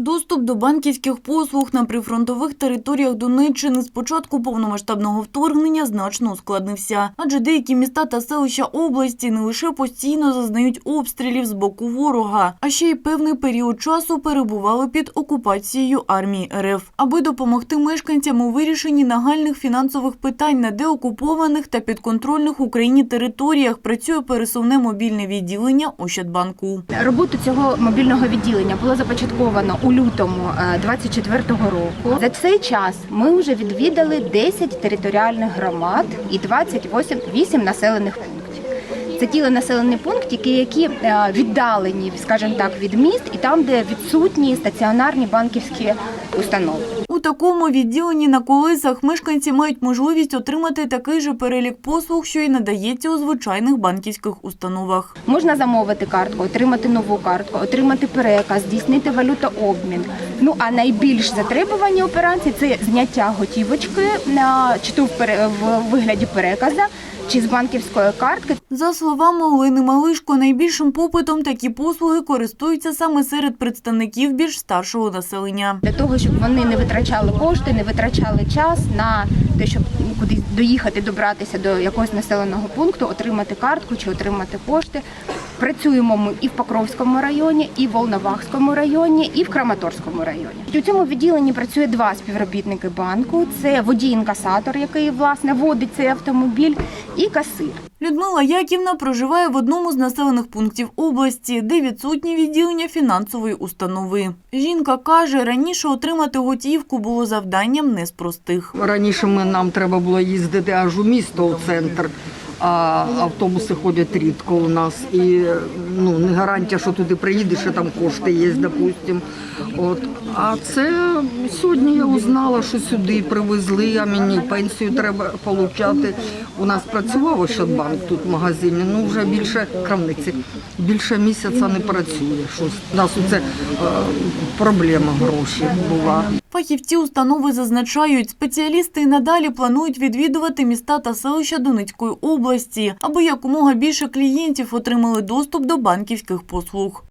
Доступ до банківських послуг на прифронтових територіях Донеччини з початку повномасштабного вторгнення значно ускладнився, адже деякі міста та селища області не лише постійно зазнають обстрілів з боку ворога, а ще й певний період часу перебували під окупацією армії РФ. Аби допомогти мешканцям у вирішенні нагальних фінансових питань на деокупованих та підконтрольних Україні територіях, працює пересувне мобільне відділення Ощадбанку. Роботу цього мобільного відділення було започатковано у лютому е, 24-го року. За цей час ми вже відвідали 10 територіальних громад і 28 8 населених пунктів. Це ті населені пункти, які е, віддалені, скажімо так, від міст, і там, де відсутні стаціонарні банківські установи. У такому відділенні на колесах мешканці мають можливість отримати такий же перелік послуг, що й надається у звичайних банківських установах. Можна замовити картку, отримати нову картку, отримати переказ, здійснити валютообмін. Ну а найбільш затребувані операції це зняття готівочки на чи то в вигляді переказа, чи з банківської картки. За словами Олени Малишко, найбільшим попитом такі послуги користуються саме серед представників більш старшого населення. Для того щоб вони не витрачали кошти, не витрачали час на те, щоб кудись доїхати, добратися до якогось населеного пункту, отримати картку чи отримати кошти. Працюємо ми і в Покровському районі, і в Волновахському районі, і в Краматорському районі. У цьому відділенні працює два співробітники банку: це водій-інкасатор, який власне водить цей автомобіль, і касир. Людмила Яківна проживає в одному з населених пунктів області, де відсутні відділення фінансової установи. Жінка каже, раніше отримати готівку було завданням не з простих. Раніше ми, нам треба було їздити аж у місто, у центр, а автобуси ходять рідко у нас. І ну, не гарантія, що туди приїдеш, і там кошти є, допустим. От. А це сьогодні я узнала, що сюди привезли, а мені пенсію треба отримати. У нас працював Ощадбанк тут в магазині, ну вже більше крамниці, більше місяця не працює. Щось. У нас оце е, проблема гроші була. Фахівці установи зазначають, спеціалісти надалі планують відвідувати міста та селища Донецької області, аби якомога більше клієнтів отримали доступ до банківських послуг.